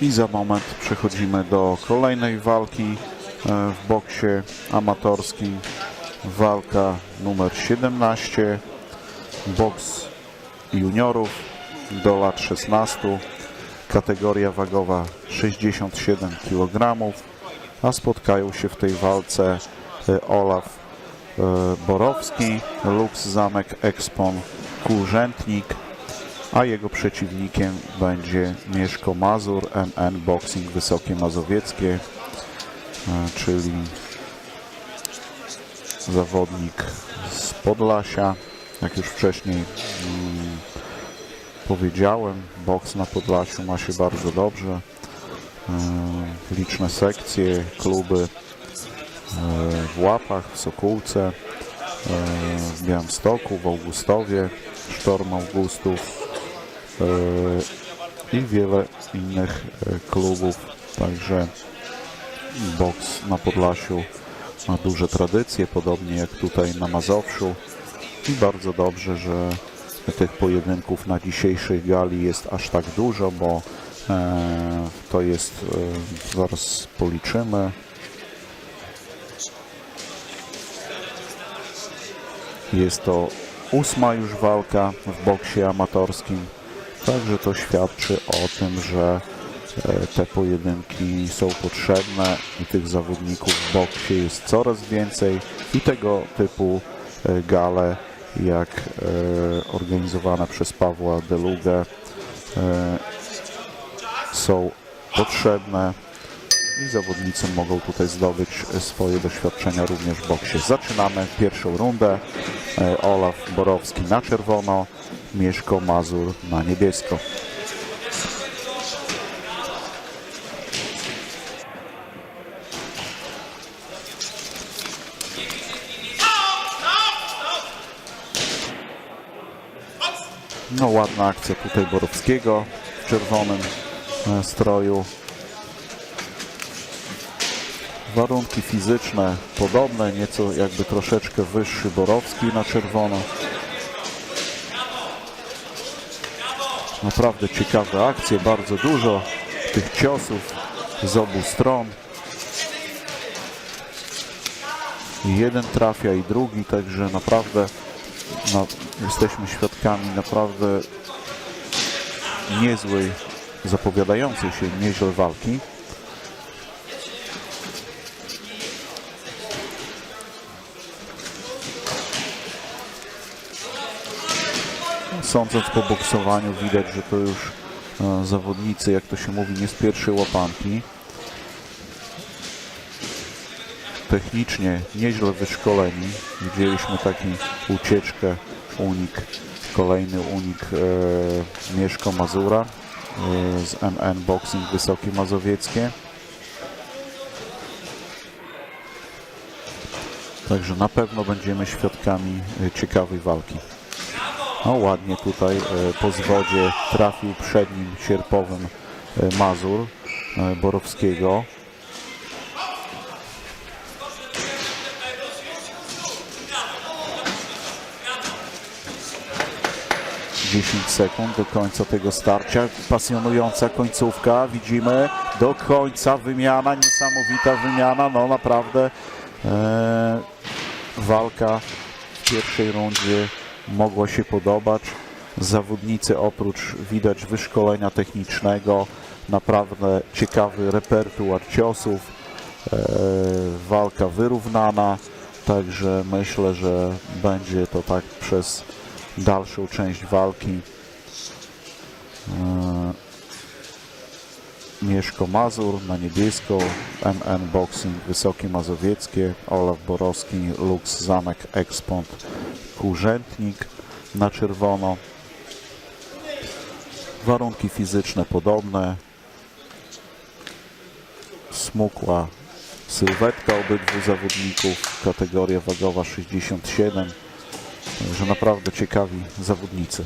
I za moment przechodzimy do kolejnej walki e, w boksie amatorskim. Walka numer 17. Boks juniorów do lat 16. Kategoria wagowa 67 kg. A spotkają się w tej walce e, Olaf e, Borowski, Lux Zamek Expon Kółrzętnik, a jego przeciwnikiem będzie Mieszko Mazur, MN Boxing Wysokie Mazowieckie, e, czyli zawodnik z Podlasia. Jak już wcześniej mm, powiedziałem, boks na Podlasiu ma się bardzo dobrze. E, Liczne sekcje, kluby e, w Łapach, w Sokółce, w Białymstoku, w Augustowie, Sztorm Augustów i wiele innych e, klubów. Także boks na Podlasiu ma duże tradycje, podobnie jak tutaj na Mazowszu. I bardzo dobrze, że tych pojedynków na dzisiejszej gali jest aż tak dużo, bo e, to jest, e, zaraz policzymy, Jest to ósma już walka w boksie amatorskim, także to świadczy o tym, że e, te pojedynki są potrzebne i tych zawodników w boksie jest coraz więcej i tego typu e, gale jak e, organizowane przez Pawła Delugę są potrzebne i zawodnicy mogą tutaj zdobyć swoje doświadczenia również w boksie. Zaczynamy pierwszą rundę. E, Olaf Borowski na czerwono, Mieszko Mazur na niebiesko. No ładna akcja tutaj Borowskiego w czerwonym e, stroju. Warunki fizyczne podobne, nieco jakby troszeczkę wyższy Borowski na czerwono. Naprawdę ciekawe akcje, bardzo dużo tych ciosów z obu stron. Jeden trafia i drugi, także naprawdę no, jesteśmy świadkami naprawdę niezłej, zapowiadającej się nieźle walki. Sądząc po boksowaniu widać, że to już e, zawodnicy, jak to się mówi, nie z pierwszej łapanki. Technicznie nieźle wyszkoleni. Widzieliśmy taki ucieczkę, unik, kolejny unik e, Mieszko Mazura e, z MN Boxing Wysokie Mazowieckie. Także na pewno będziemy świadkami e, ciekawej walki. No ładnie tutaj e, po zwodzie trafił przednim sierpowym e, Mazur e, Borowskiego. Dziesięć sekund do końca tego starcia. Pasjonująca końcówka. Widzimy do końca wymiana, niesamowita wymiana. No naprawdę e, walka w pierwszej rundzie mogła się podobać. Zawodnicy oprócz widać wyszkolenia technicznego, naprawdę ciekawy repertuar ciosów, e, walka wyrównana, także myślę, że będzie to tak przez dalszą część walki. E, Mieszko Mazur na niebiesko, MN Boxing Wysokie Mazowieckie, Olaf Borowski, Lux Zamek Expont Kółrzętnik na czerwono. Warunki fizyczne podobne. Smukła sylwetka obydwu zawodników, kategoria wagowa 67. Także naprawdę ciekawi zawodnicy.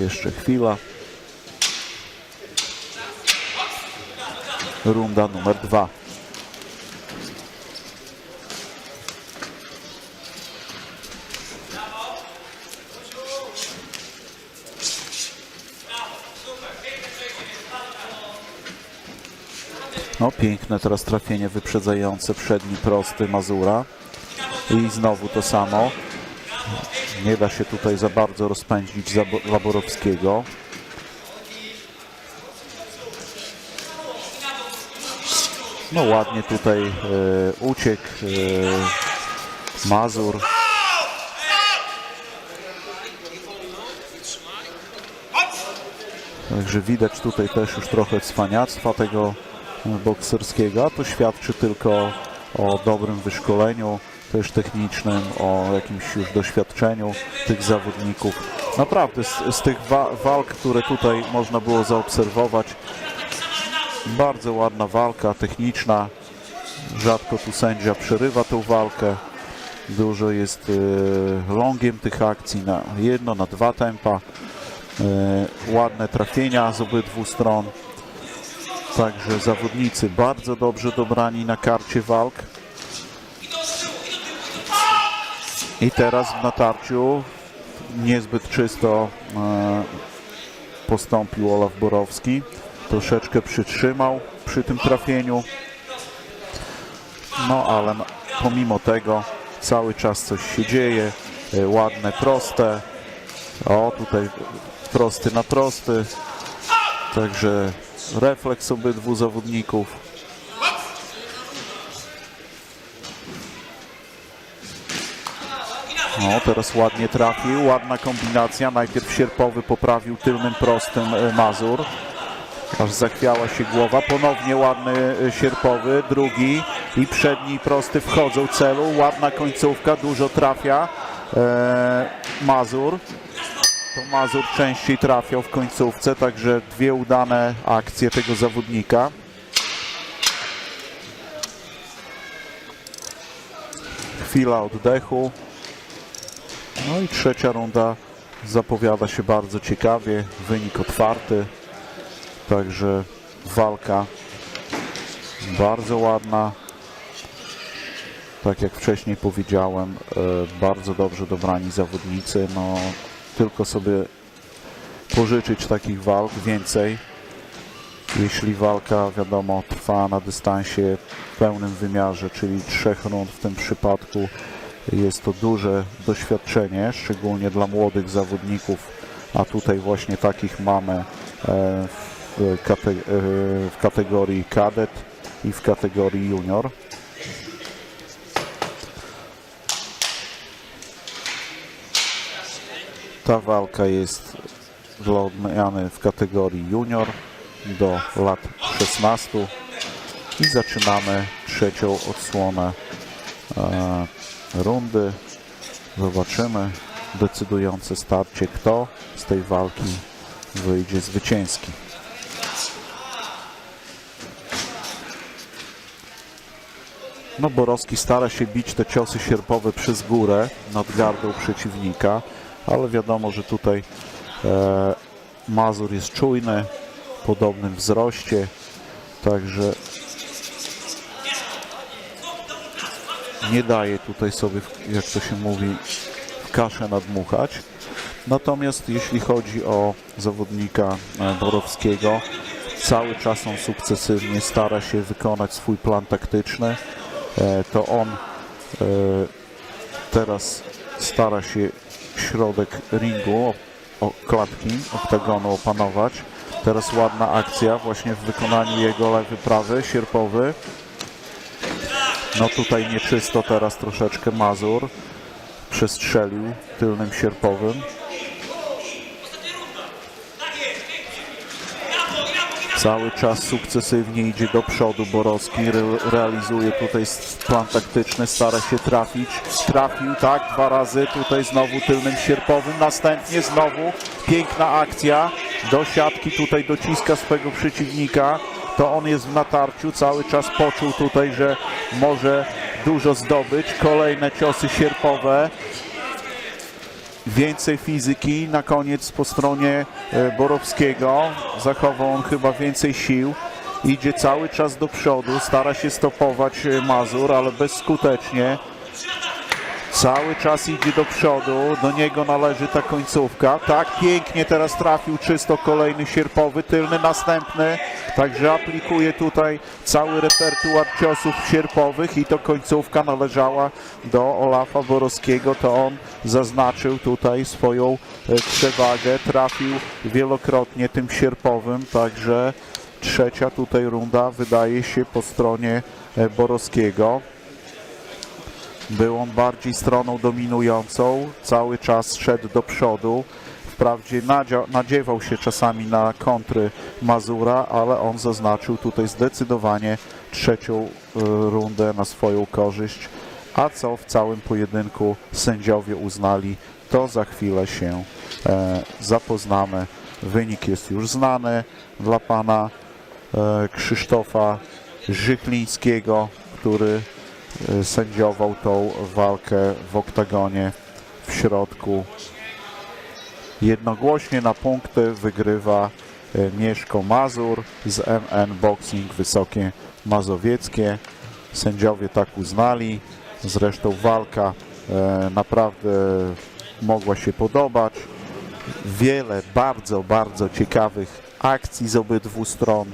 Jeszcze chwila. runda numer dwa. No piękne teraz trafienie wyprzedzające przedni prosty Mazura. I znowu to samo. Nie da się tutaj za bardzo rozpędzić Zaborowskiego. No ładnie tutaj e, uciekł e, Mazur. Także widać tutaj też już trochę cwaniactwa tego bokserskiego, a to świadczy tylko o dobrym wyszkoleniu też technicznym, o jakimś już doświadczeniu tych zawodników. Naprawdę z, z tych wa- walk, które tutaj można było zaobserwować, bardzo ładna walka techniczna. Rzadko tu sędzia przerywa tę walkę. Dużo jest e, longiem tych akcji na jedno, na dwa tempa. E, ładne trafienia z obydwu stron. Także zawodnicy bardzo dobrze dobrani na karcie walk. I teraz w natarciu niezbyt czysto e, postąpił Olaf Borowski. Troszeczkę przytrzymał przy tym trafieniu. No ale no, pomimo tego cały czas coś się dzieje. E, Ładne, proste. O, tutaj prosty na prosty. Także refleks obydwu zawodników. No, teraz ładnie trafił, ładna kombinacja. Najpierw sierpowy poprawił tylnym prostym e, Mazur. Aż zachwiała się głowa. Ponownie ładny e, sierpowy, drugi i przedni prosty wchodzą celu. Ładna końcówka, dużo trafia e, Mazur. To Mazur częściej trafiał w końcówce, także dwie udane akcje tego zawodnika. Chwila oddechu. No i trzecia runda zapowiada się bardzo ciekawie. Wynik otwarty. Także walka bardzo ładna. Tak jak wcześniej powiedziałem, e, bardzo dobrze dobrani zawodnicy. No, tylko sobie pożyczyć takich walk więcej. Jeśli walka, wiadomo, trwa na dystansie pełnym wymiarze, czyli trzech rund w tym przypadku, jest to duże doświadczenie, szczególnie dla młodych zawodników, a tutaj właśnie takich mamy e, kate, e, w kategorii kadet i w kategorii junior. Ta walka jest dla odmiany w kategorii junior do lat 16 i zaczynamy trzecią odsłonę e, rundy. Zobaczymy decydujące starcie, kto z tej walki wyjdzie zwycięski. No Borowski stara się bić te ciosy sierpowe przez górę nad gardą przeciwnika, ale wiadomo, że tutaj e, Mazur jest czujny, podobnym wzroście, także nie daje tutaj sobie, jak to się mówi, w kaszę nadmuchać. Natomiast jeśli chodzi o zawodnika e, Borowskiego, cały czas on sukcesywnie stara się wykonać swój plan taktyczny. E, To on e, teraz stara się środek ringu, klatki, oktagonu opanować. Teraz ładna akcja właśnie w wykonaniu jego lewy, prawy, sierpowy. No tutaj nieczysto teraz troszeczkę Mazur przestrzelił tylnym sierpowym. Cały czas sukcesywnie idzie do przodu Borowski, re realizuje tutaj plan taktyczny, stara się trafić. Trafił, tak, dwa razy, tutaj znowu tylnym sierpowym, następnie znowu piękna akcja, do siatki tutaj dociska swego przeciwnika. To on jest w natarciu, cały czas poczuł tutaj, że może dużo zdobyć. Kolejne ciosy sierpowe, więcej fizyki na koniec po stronie e, Borowskiego. Zachował on chyba więcej sił. Idzie cały czas do przodu, stara się stopować e, Mazur, ale bezskutecznie. Cały czas idzie do przodu, do niego należy ta końcówka. Tak, pięknie teraz trafił czysto kolejny sierpowy, tylny następny. Także aplikuje tutaj cały repertuar ciosów sierpowych i to końcówka należała do Olafa Borowskiego. To on zaznaczył tutaj swoją e, przewagę, trafił wielokrotnie tym sierpowym, także trzecia tutaj runda wydaje się po stronie e, Borowskiego. Był on bardziej stroną dominującą, cały czas szedł do przodu. Wprawdzie nadziewał się czasami na kontry Mazura, ale on zaznaczył tutaj zdecydowanie trzecią y, rundę na swoją korzyść. A co w całym pojedynku sędziowie uznali, to za chwilę się e, zapoznamy. Wynik jest już znany dla pana e, Krzysztofa Żychlińskiego, który sędziował tą walkę w oktagonie w środku. Jednogłośnie na punkty wygrywa e, Mieszko Mazur z MN Boxing Wysokie Mazowieckie. Sędziowie tak uznali. Zresztą walka e, naprawdę mogła się podobać. Wiele bardzo, bardzo ciekawych akcji z obydwu stron.